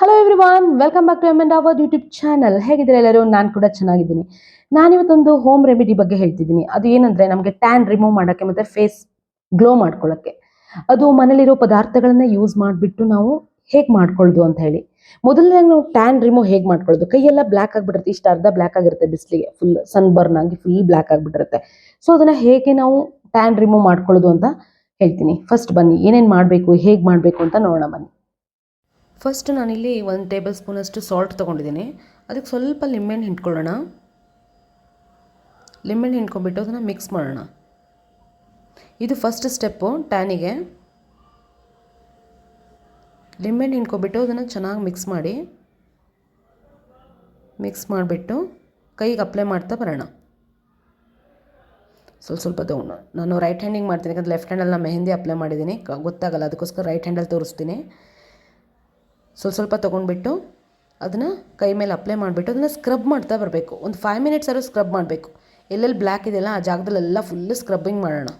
Hello everyone welcome back to M and our YouTube channel ಹೇಗಿದ್ರೆ ಎಲ್ಲರೂ? ನಾನು ಕೂಡ ಚೆನ್ನಾಗಿದ್ದೀನಿ. ನಾನಿವತ್ತೊಂದು ಹೋಮ್ ರೆಮಿಡಿ ಬಗ್ಗೆ ಹೇಳ್ತಿದ್ದೀನಿ. ಅದು ಏನಂದ್ರೆ ನಮಗೆ ಟ್ಯಾನ್ ರಿಮೂವ್ ಮಾಡೋಕ್ಕೆ ಮತ್ತೆ ಫೇಸ್ ಗ್ಲೋ ಮಾಡ್ಕೊಳ್ಳೋಕ್ಕೆ ಅದು ಮನೇಲಿರೋ ಪದಾರ್ಥಗಳನ್ನ ಯೂಸ್ ಮಾಡಿಬಿಟ್ಟು ನಾವು ಹೇಗೆ ಮಾಡ್ಕೊಳ್ಳೋದು ಅಂತ ಹೇಳಿ. ಮೊದಲನೇ ನಾವು ಟ್ಯಾನ್ ರಿಮೂವ್ ಹೇಗೆ ಮಾಡ್ಕೊಳ್ಳೋದು ಕೈಯೆಲ್ಲ ಬ್ಲ್ಯಾಕ್ ಆಗಿಬಿಟ್ಟಿರುತ್ತೆ. ಇಷ್ಟು ಅರ್ಧ ಬ್ಲ್ಯಾಕ್ ಆಗಿರುತ್ತೆ ಬಿಸಿಲಿಗೆ. ಫುಲ್ ಸನ್ ಬರ್ನ್ ಆಗಿ ಫುಲ್ ಬ್ಲ್ಯಾಕ್ ಆಗಿಬಿಟ್ಟಿರುತ್ತೆ. ಸೊ ಅದನ್ನ ಹೇಗೆ ನಾವು ಟ್ಯಾನ್ ರಿಮೂವ್ ಮಾಡ್ಕೊಳ್ಳೋದು ಅಂತ ಹೇಳ್ತೀನಿ. ಫಸ್ಟ್ ಬನ್ನಿ. ಏನೇನು ಮಾಡಬೇಕು? ಹೇಗೆ ಮಾಡಬೇಕು ಅಂತ ನೋಡೋಣ ಬನ್ನಿ. ಫಸ್ಟ್ ನಾನಿಲ್ಲಿ ಒಂದು ಟೇಬಲ್ ಸ್ಪೂನಷ್ಟು ಸಾಲ್ಟ್ ತೊಗೊಂಡಿದ್ದೀನಿ. ಅದಕ್ಕೆ ಸ್ವಲ್ಪ ಲಿಂಬೆಹಣ್ಣು ಹಿಂಡ್ಕೊಳ್ಳೋಣ ಲಿಂಬೆಹಣ್ಣು ಹಿಂಡ್ಕೊಂಡ್ಬಿಟ್ಟು ಅದನ್ನು ಮಿಕ್ಸ್ ಮಾಡೋಣ. ಇದು ಫಸ್ಟ್ ಸ್ಟೆಪ್ಪು ಟ್ಯಾನಿಗೆ ಲಿಂಬೆಹಣ್ಣು ಹಿಂಡ್ಕೊಬಿಟ್ಟು ಅದನ್ನು ಚೆನ್ನಾಗಿ ಮಿಕ್ಸ್ ಮಾಡಿ. ಮಿಕ್ಸ್ ಮಾಡಿಬಿಟ್ಟು ಕೈಗೆ ಅಪ್ಲೈ ಮಾಡ್ತಾ ಬರೋಣ. ಸ್ವಲ್ಪ ಸ್ವಲ್ಪ ತೊಗೊಂಡು ನಾನು ರೈಟ್ ಹ್ಯಾಂಡಿಂಗ್ ಮಾಡ್ತೀನಿ. ಯಾಕಂದ್ರೆ ಲೆಫ್ಟ್ ಹ್ಯಾಂಡಲ್ಲಿ ನಾನು ಮೆಹಂದಿ ಅಪ್ಲೈ ಮಾಡಿದ್ದೀನಿ. ಗೊತ್ತಾಗಲ್ಲ, ಅದಕ್ಕೋಸ್ಕರ ರೈಟ್ ಹ್ಯಾಂಡಲ್ಲಿ ತೋರಿಸ್ತೀನಿ. ಸ್ವಲ್ಪ ಸ್ವಲ್ಪ ತೊಗೊಂಡ್ಬಿಟ್ಟು ಅದನ್ನು ಕೈ ಮೇಲೆ ಅಪ್ಲೈ ಮಾಡಿಬಿಟ್ಟು ಅದನ್ನು ಸ್ಕ್ರಬ್ ಮಾಡ್ತಾ ಬರಬೇಕು. ಒಂದು ಫೈವ್ ಮಿನಿಟ್ಸ್ ಆದರೂ ಸ್ಕ್ರಬ್ ಮಾಡಬೇಕು. ಎಲ್ಲೆಲ್ಲಿ ಬ್ಲ್ಯಾಕ್ ಇದೆಯಲ್ಲ ಆ ಜಾಗದಲ್ಲೆಲ್ಲ ಫುಲ್ಲು ಸ್ಕ್ರಬ್ಬಿಂಗ್ ಮಾಡೋಣ.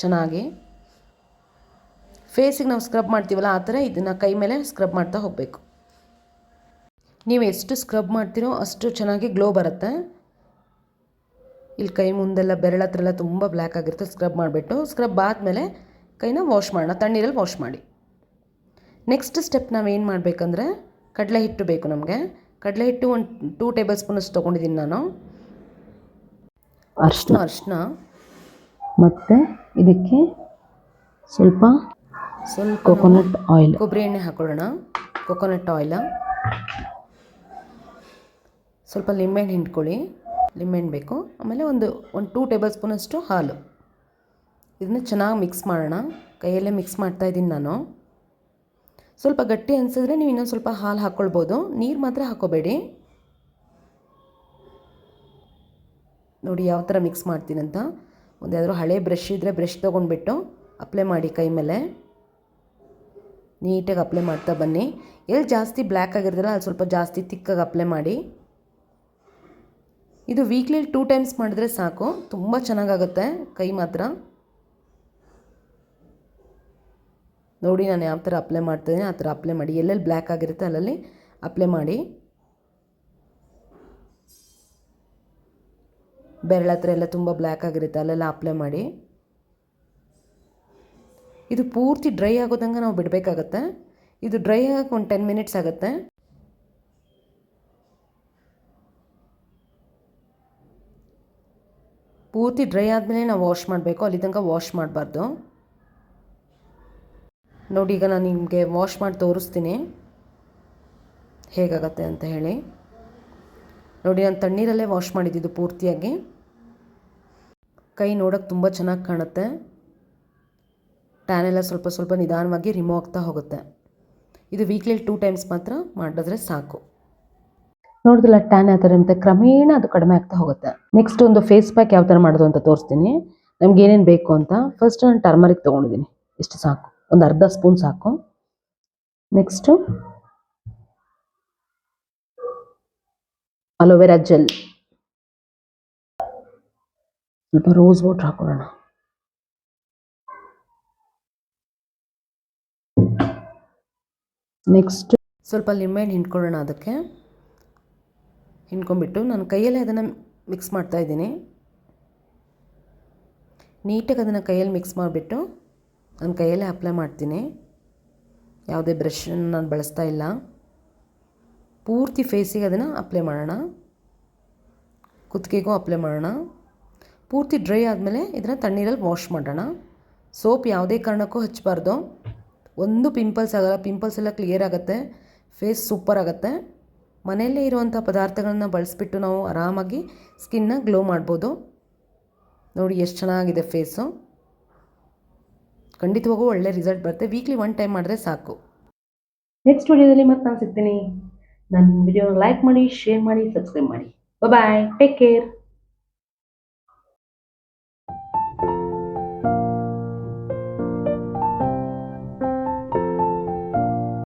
ಚೆನ್ನಾಗಿ. ಫೇಸಿಗೆ ನಾವು ಸ್ಕ್ರಬ್ ಮಾಡ್ತೀವಲ್ಲ ಆ ಥರ ಇದನ್ನು ಕೈ ಮೇಲೆ ಸ್ಕ್ರಬ್ ಮಾಡ್ತಾ ಹೋಗಬೇಕು. ನೀವು ಎಷ್ಟು ಸ್ಕ್ರಬ್ ಮಾಡ್ತೀರೋ ಅಷ್ಟು ಚೆನ್ನಾಗಿ ಗ್ಲೋ ಬರುತ್ತೆ. ಇಲ್ಲಿ ಕೈ ಮುಂದೆಲ್ಲ ಬೆರಳ ಹತ್ರ ಎಲ್ಲ ತುಂಬ ಬ್ಲ್ಯಾಕ್ ಆಗಿರುತ್ತೆ ಸ್ಕ್ರಬ್ ಮಾಡಿಬಿಟ್ಟು. ಸ್ಕ್ರಬ್ ಆದಮೇಲೆ ಕೈನ ವಾಶ್ ಮಾಡೋಣ, ತಣ್ಣೀರಲ್ಲಿ ವಾಶ್ ಮಾಡಿ. ನೆಕ್ಸ್ಟ್ ಸ್ಟೆಪ್ ನಾವು ಏನು ಮಾಡಬೇಕಂದ್ರೆ ಕಡಲೆ ಹಿಟ್ಟು ಬೇಕು ನಮಗೆ. ಕಡಲೆ ಹಿಟ್ಟು ಒಂದು ಟೂ ಟೇಬಲ್ ಸ್ಪೂನಷ್ಟು ತೊಗೊಂಡಿದ್ದೀನಿ ನಾನು. ಅರ್ಶಿನ ಅರ್ಶಿನ ಮತ್ತು ಇದಕ್ಕೆ ಸ್ವಲ್ಪ ಸ್ವಲ್ಪ ಕೊಕೊನಟ್ ಆಯಿಲ್ ಕೊಬ್ಬರಿ ಎಣ್ಣೆ ಹಾಕೊಳ್ಳೋಣ. ಕೊಕೊನಟ್ ಆಯಿಲ ಸ್ವಲ್ಪ ಲಿಂಬೆಹಣ್ಣು ಹಿಂಡ್ಕೊಳ್ಳಿ. ಲಿಂಬೆಹಣ್ಣು ಬೇಕು. ಆಮೇಲೆ ಒಂದು ಒಂದು ಟೂ ಟೇಬಲ್ ಸ್ಪೂನಷ್ಟು ಹಾಲು. ಇದನ್ನು ಚೆನ್ನಾಗಿ ಮಿಕ್ಸ್ ಮಾಡೋಣ. ಕೈಯಲ್ಲೇ ಮಿಕ್ಸ್ ಮಾಡ್ತಾ ಇದ್ದೀನಿ ನಾನು. ಸ್ವಲ್ಪ ಗಟ್ಟಿ ಅನಿಸಿದ್ರೆ ನೀವು ಇನ್ನೊಂದು ಸ್ವಲ್ಪ ಹಾಲು ಹಾಕ್ಕೊಳ್ಬೋದು ನೀರು ಮಾತ್ರ ಹಾಕೋಬೇಡಿ. ನೋಡಿ ಯಾವ ಥರ ಮಿಕ್ಸ್ ಮಾಡ್ತೀನಂತ. ಒಂದು ಯಾವ್ದಾದ್ರು ಹಳೆ ಬ್ರಷ್ ಇದ್ದರೆ ಬ್ರಷ್ ತೊಗೊಂಡ್ಬಿಟ್ಟು ಅಪ್ಲೈ ಮಾಡಿ ಕೈ ಮೇಲೆ. ನೀಟಾಗಿ ಅಪ್ಲೈ ಮಾಡ್ತಾ ಬನ್ನಿ. ಎಲ್ಲಿ ಜಾಸ್ತಿ ಬ್ಲ್ಯಾಕ್ ಆಗಿರ್ತಲ್ಲ ಅಲ್ಲಿ ಸ್ವಲ್ಪ ಜಾಸ್ತಿ ತಿಕ್ಕಾಗಿ ಅಪ್ಲೈ ಮಾಡಿ. ಇದು ವೀಕ್ಲಿ ಟೂ ಟೈಮ್ಸ್ ಮಾಡಿದ್ರೆ ಸಾಕು. ತುಂಬ ಚೆನ್ನಾಗಾಗುತ್ತೆ ಕೈ ಮಾತ್ರ. ನೋಡಿ ನಾನು ಯಾವ ಥರ ಅಪ್ಲೈ ಮಾಡ್ತಿದ್ದೀನಿ ಆ ಥರ ಅಪ್ಲೈ ಮಾಡಿ. ಎಲ್ಲೆಲ್ಲಿ ಬ್ಲ್ಯಾಕ್ ಆಗಿರುತ್ತೆ ಅಲ್ಲಲ್ಲಿ ಅಪ್ಲೈ ಮಾಡಿ. ಬೆರಳ ಹತ್ರ ಎಲ್ಲ ತುಂಬ ಬ್ಲ್ಯಾಕ್ ಆಗಿರುತ್ತೆ, ಅಲ್ಲೆಲ್ಲ ಅಪ್ಲೈ ಮಾಡಿ. ಇದು ಪೂರ್ತಿ ಡ್ರೈ ಆಗೋದಂಗೆ ನಾವು ಬಿಡಬೇಕಾಗತ್ತೆ. ಇದು ಡ್ರೈ ಆಗಕ್ಕೆ ಒಂದು ಟೆನ್ ಮಿನಿಟ್ಸ್ ಆಗುತ್ತೆ. ಪೂರ್ತಿ ಡ್ರೈ ಆದಮೇಲೆ ನಾವು ವಾಶ್ ಮಾಡಬೇಕು ಅಲ್ಲಿ ತನಕ ವಾಶ್ ಮಾಡಬಾರ್ದು. ನೋಡಿ, ಈಗ ನಾನು ನಿಮಗೆ ವಾಶ್ ಮಾಡಿ ತೋರಿಸ್ತೀನಿ. ಹೇಗಾಗತ್ತೆ ಅಂತ ಹೇಳಿ. ನೋಡಿ, ನಾನು ತಣ್ಣೀರಲ್ಲೇ ವಾಶ್ ಮಾಡಿದ್ದಿದ್ದು ಪೂರ್ತಿಯಾಗಿ. ಕೈ ನೋಡೋಕ್ಕೆ ತುಂಬ ಚೆನ್ನಾಗಿ ಕಾಣುತ್ತೆ. ಟ್ಯಾನ್ ಎಲ್ಲ ಸ್ವಲ್ಪ ಸ್ವಲ್ಪ ನಿಧಾನವಾಗಿ ರಿಮೂವ್ ಆಗ್ತಾ ಹೋಗುತ್ತೆ. ಇದು ವೀಕ್ಲಿ ಟೂ ಟೈಮ್ಸ್ ಮಾತ್ರ ಮಾಡಿದ್ರೆ ಸಾಕು. ನೋಡಿದ್ರಲ್ಲ ಟ್ಯಾನ್ ಯಾವ ಥರ ಇರುತ್ತೆ. ಕ್ರಮೇಣ ಅದು ಕಡಿಮೆ ಆಗ್ತಾ ಹೋಗುತ್ತೆ. ನೆಕ್ಸ್ಟ್ ಒಂದು ಫೇಸ್ ಪ್ಯಾಕ್ ಯಾವ ಥರ ಮಾಡೋದು ಅಂತ ತೋರಿಸ್ತೀನಿ. ನಮ್ಗೆ ಏನೇನು ಬೇಕು ಅಂತ. ಫಸ್ಟ್ ನಾನು ಟರ್ಮರಿಕ್ ತೊಗೊಂಡಿದ್ದೀನಿ. ಇಷ್ಟು ಸಾಕು. ಒಂದು ಅರ್ಧ ಸ್ಪೂನ್ ಸಾಕು. ನೆಕ್ಸ್ಟು ಅಲೋವೆರಾ ಜೆಲ್ ಸ್ವಲ್ಪ ರೋಸ್ ವಾಟರ್ ಹಾಕೊಳ್ಳೋಣ ನೆಕ್ಸ್ಟ್ ಸ್ವಲ್ಪ ಲಿಂಬೆಹಣ್ಣು ಹಿಂಡ್ಕೊಳ್ಳೋಣ ಅದಕ್ಕೆ. ಹಿಂಡ್ಕೊಂಡ್ಬಿಟ್ಟು ನಾನು ಕೈಯಲ್ಲೇ ಅದನ್ನು ಮಿಕ್ಸ್ ಮಾಡ್ತಾ ಇದ್ದೀನಿ. ನೀಟಾಗಿ ಅದನ್ನು ಕೈಯಲ್ಲಿ ಮಿಕ್ಸ್ ಮಾಡಿಬಿಟ್ಟು ನಾನು ಕೈಯಲ್ಲೇ ಅಪ್ಲೈ ಮಾಡ್ತೀನಿ. ಯಾವುದೇ ಬ್ರಷನ್ನು ನಾನು ಬಳಸ್ತಾ ಇಲ್ಲ. ಪೂರ್ತಿ ಫೇಸಿಗೆ ಅದನ್ನು ಅಪ್ಲೈ ಮಾಡೋಣ. ಕುತ್ತಿಗೆಗೂ ಅಪ್ಲೈ ಮಾಡೋಣ. ಪೂರ್ತಿ ಡ್ರೈ ಆದಮೇಲೆ ಇದನ್ನು ತಣ್ಣೀರಲ್ಲಿ ವಾಶ್ ಮಾಡೋಣ. ಸೋಪ್ ಯಾವುದೇ ಕಾರಣಕ್ಕೂ ಹಚ್ಚಬಾರ್ದು. ಒಂದು ಪಿಂಪಲ್ಸ್ ಆಗಲ್ಲ ಪಿಂಪಲ್ಸ್ ಎಲ್ಲ ಕ್ಲಿಯರ್ ಆಗುತ್ತೆ. ಫೇಸ್ ಸೂಪರ್ ಆಗುತ್ತೆ. ಮನೆಯಲ್ಲೇ ಇರುವಂಥ ಪದಾರ್ಥಗಳನ್ನ ಬಳಸಿಬಿಟ್ಟು ನಾವು ಆರಾಮಾಗಿ ಸ್ಕಿನ್ನ ಗ್ಲೋ ಮಾಡ್ಬೋದು. ನೋಡಿ, ಎಷ್ಟು ಚೆನ್ನಾಗಿದೆ ಫೇಸು ಖಂಡಿತವಾಗೂ ಒಳ್ಳೆ ರಿಸಲ್ಟ್ ಬರುತ್ತೆ. ವೀಕ್ಲಿ ಒನ್ ಟೈಮ್ ಮಾಡಿದ್ರೆ ಸಾಕು. ನೆಕ್ಸ್ಟ್ ವಿಡಿಯೋದಲ್ಲಿ ಮತ್ತೆ ನಾನು ಸಿಗ್ತೀನಿ. ನನ್ನ ವಿಡಿಯೋನ ಲೈಕ್ ಮಾಡಿ ಶೇರ್ ಮಾಡಿ ಸಬ್ಸ್ಕ್ರೈಬ್ ಮಾಡಿ. Bye take care